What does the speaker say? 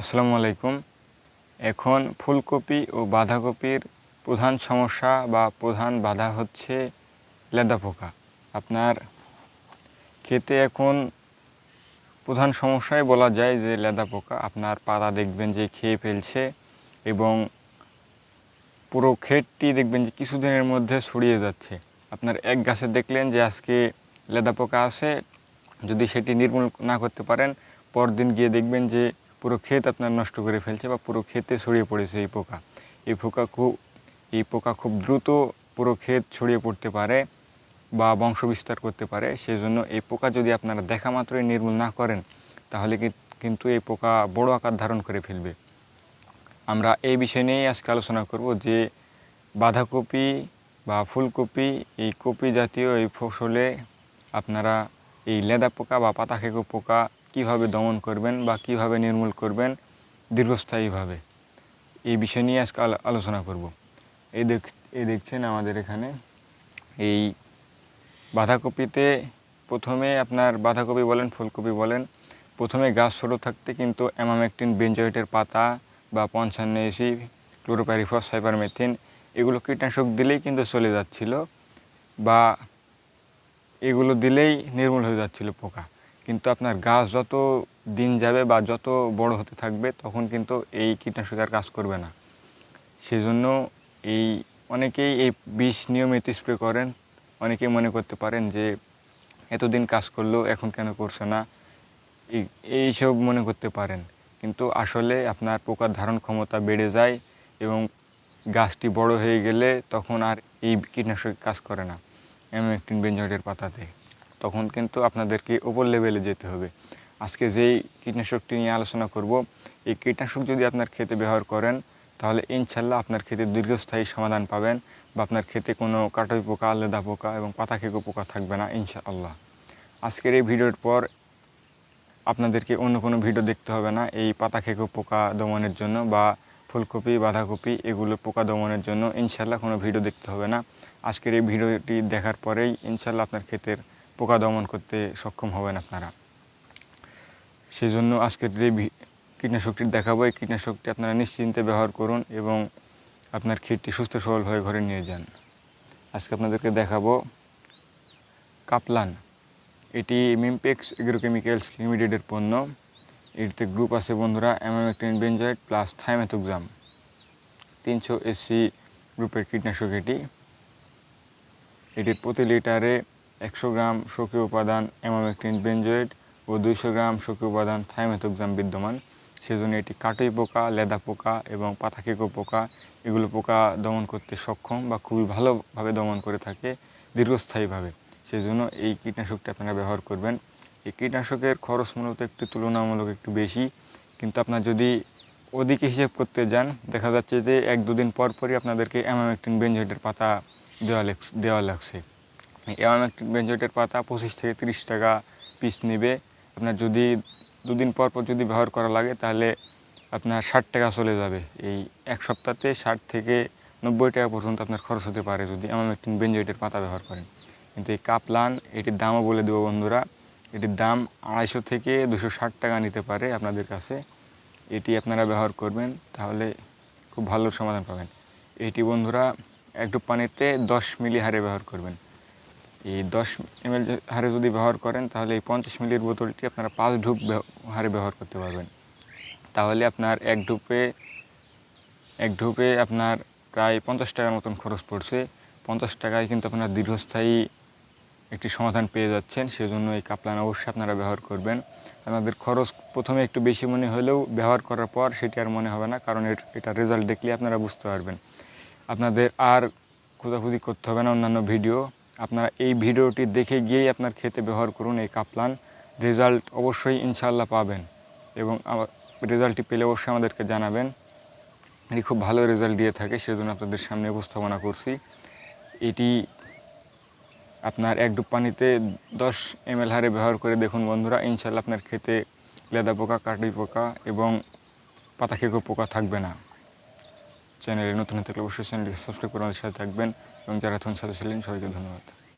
আসসালামু আলাইকুম। এখন ফুলকপি ও বাঁধাকপির প্রধান সমস্যা বা প্রধান বাধা হচ্ছে লেদা পোকা। আপনার খেতে এখন প্রধান সমস্যাই বলা যায় যে লেদা পোকা। আপনার পাতা দেখবেন যে খেয়ে ফেলছে এবং পুরো ক্ষেতটি দেখবেন যে কিছুদিনের মধ্যে ছড়িয়ে যাচ্ছে। আপনার এক গাছে দেখলেন যে আজকে লেদা পোকা আছে। যদি সেটি নির্মূল না করতে পারেন, পরদিন গিয়ে দেখবেন যে পুরো ক্ষেত আপনার নষ্ট করে ফেলছে বা পুরো ক্ষেতে ছড়িয়ে পড়েছে এই পোকা। এই পোকা খুব, এই পোকা খুব দ্রুত পুরো ক্ষেত ছড়িয়ে পড়তে পারে বা বংশ বিস্তার করতে পারে। সেই জন্য এই পোকা যদি আপনারা দেখা মাত্রই নির্মূল না করেন, তাহলে কিন্তু এই পোকা বড় আকার ধারণ করে ফেলবে। আমরা এই বিষয় নিয়েই আজকে আলোচনা করব যে বাঁধাকপি বা ফুলকপি, এই কপি জাতীয় এই ফসলে আপনারা এই লেদা পোকা বা পাতা খেকো পোকা কীভাবে দমন করবেন বা কীভাবে নির্মূল করবেন দীর্ঘস্থায়ীভাবে? এই বিষয় নিয়ে আজকে আলো- আলোচনা করব। এই দেখ এই দেখছেন আমাদের এখানে এই বাঁধাকপিতে প্রথমে আপনার বাঁধাকপি বলেন, ফুলকপি বলেন, প্রথমে গাছ ছোটো থাকতে কিন্তু অ্যামামেকটিন, বেঞ্জয়েটের পাতা বা পঞ্চান্ন এসি ক্লোরোপ্যারিফস সাইপারমেথিন এগুলো কীটনাশক দিলেই কিন্তু চলে যাচ্ছিল বা এগুলো দিলেই নির্মূল হয়ে যাচ্ছিল পোকা। কিন্তু আপনার গাছ যত দিন যাবে বা যত বড় হতে থাকবে, তখন কিন্তু এই কীটনাশক আর কাজ করবে না। সেজন্য এই অনেকেই এই বিষ নিয়মিত স্প্রে করেন। অনেকেই মনে করতে পারেন যে, এতদিন কাজ করলেও এখন কেন করছে না? এই, এইসব মনে করতে পারেন। কিন্তু আসলে আপনার পোকার ধারণ ক্ষমতা বেড়ে যায় এবং গাছটি বড় হয়ে গেলে তখন আর এই কীটনাশক কাজ করে না। অ্যামামেকটিন বেঞ্জয়েটের পাতাতে। তখন কিন্তু আপনাদেরকে ওপর লেভেলে যেতে হবে। আজকে যেই কীটনাশকটি নিয়ে আলোচনা করব, এই কীটনাশক যদি আপনার খেতে ব্যবহার করেন, তাহলে ইনশাল্লাহ আপনার খেতে দীর্ঘস্থায়ী সমাধান পাবেন বা আপনার খেতে কোনো কাটই পোকা লেদা পোকা এবং পাতা খেকো পোকা থাকবে না ইনশাআল্লাহ। আজকের এই ভিডিওর পর আপনাদেরকে অন্য কোনো ভিডিও দেখতে হবে না। এই পাতা খেকো পোকা দমনের জন্য বা ফুলকপি, বাঁধাকপি এগুলো পোকা দমনের জন্য ইনশাল্লাহ কোনো ভিডিও দেখতে হবে না। আজকের এই ভিডিওটি দেখার পরেই ইনশাল্লাহ আপনার ক্ষেতের পোকা দমন করতে সক্ষম হবেন আপনারা। সেই জন্য আজকের যে কীটনাশকটি দেখাবো, এই কীটনাশকটি আপনারা নিশ্চিন্তে ব্যবহার করুন এবং আপনার ক্ষেতটি সুস্থ সবল হয়ে ঘরে নিয়ে যান। আজকে আপনাদেরকে দেখাবো কাপলান। এটি মিমপেক্স এগ্রোকেমিক্যালস লিমিটেডের পণ্য। এটিতে গ্রুপ আছে বন্ধুরা অ্যামামেকটিন বেঞ্জয়েড প্লাস থাইমেথোক্সাম। তিনশো এসসি গ্রুপের কীটনাশক এটি। এটির প্রতি লিটারে একশো গ্রাম সক্রিয় উপাদান অ্যামামেকটিন বেঞ্জয়েড ও দুইশো গ্রাম সক্রিয় উপাদান থাইমেথোক্সাম বিদ্যমান। সেজন্য এটি কাটই পোকা, লেদা পোকা এবং পাতাকেকো পোকা, এগুলো পোকা দমন করতে সক্ষম বা খুবই ভালোভাবে দমন করে থাকে দীর্ঘস্থায়ীভাবে। সেজন্য এই কীটনাশকটি আপনারা ব্যবহার করবেন। এই কীটনাশকের খরচ মূলত একটু তুলনামূলক একটু বেশি, কিন্তু আপনার যদি ওদিকে হিসেব করতে যান, দেখা যাচ্ছে যে এক দুদিন পর পরই আপনাদেরকে অ্যামামেকটিন বেঞ্জয়েটের পাতা দেওয়া দেওয়া লাগছে। অ্যামামেকটিন বেঞ্জয়েটের পাতা, পঁচিশ থেকে তিরিশ টাকা পিস নেবে। আপনার যদি দুদিন পর পর যদি ব্যবহার করা লাগে, তাহলে আপনার ষাট টাকা চলে যাবে। এই এক সপ্তাহতে ষাট থেকে নব্বই টাকা পর্যন্ত আপনার খরচ হতে পারে যদি অ্যামামেকটিন বেঞ্জয়েটের পাতা ব্যবহার করেন। কিন্তু এই কাপলান, এটির দামও বলে দেবো বন্ধুরা, এটির দাম আড়াইশো থেকে দুশো ষাট টাকা নিতে পারে আপনাদের কাছে। এটি আপনারা ব্যবহার করবেন, তাহলে খুব ভালো সমাধান পাবেন। এটি বন্ধুরা একটু পানিতে দশ মিলি হারে ব্যবহার করবেন। এই দশ এম হারে যদি ব্যবহার করেন, তাহলে এই পঞ্চাশ মিলির বোতলটি আপনারা পাঁচ ঢুপ হারে ব্যবহার করতে পারবেন। তাহলে আপনার এক ডুপে এক ঢুপে আপনার প্রায় পঞ্চাশ টাকার মতন খরচ পড়ছে। পঞ্চাশ টাকায় কিন্তু আপনার দীর্ঘস্থায়ী একটি সমাধান পেয়ে যাচ্ছেন, সেজন্য এই কাপলান অবশ্যই আপনারা ব্যবহার করবেন। আপনাদের খরচ প্রথমে একটু বেশি মনে হলেও ব্যবহার করার পর সেটি আর মনে হবে না, কারণ এটার রেজাল্ট দেখলে আপনারা বুঝতে পারবেন। আপনাদের আর খোঁজাখুঁজি করতে হবে না অন্যান্য ভিডিও আপনারা এই ভিডিওটি দেখে গিয়েই আপনার খেতে ব্যবহার করুন এই কাপলান। রেজাল্ট অবশ্যই ইনশাল্লাহ পাবেন এবং রেজাল্টটি পেলে অবশ্যই আমাদেরকে জানাবেন। এটি খুব ভালো রেজাল্ট দিয়ে থাকে, সেজন্য আপনাদের সামনে উপস্থাপনা করছি। এটি আপনার এক ডুব পানিতে দশ এম হারে ব্যবহার করে দেখুন বন্ধুরা ইনশাল্লাহ আপনার খেতে লেদা পোকা কাটি পোকা এবং পাতা খেকো পোকা থাকবে না। চ্যানেলে নতুন হয়ে থাকলে অবশ্যই চ্যানেলটি সাবস্ক্রাইব করে আমাদের সাথে থাকবেন এবং যারা সাথে ছিলেন সবাইকে ধন্যবাদ।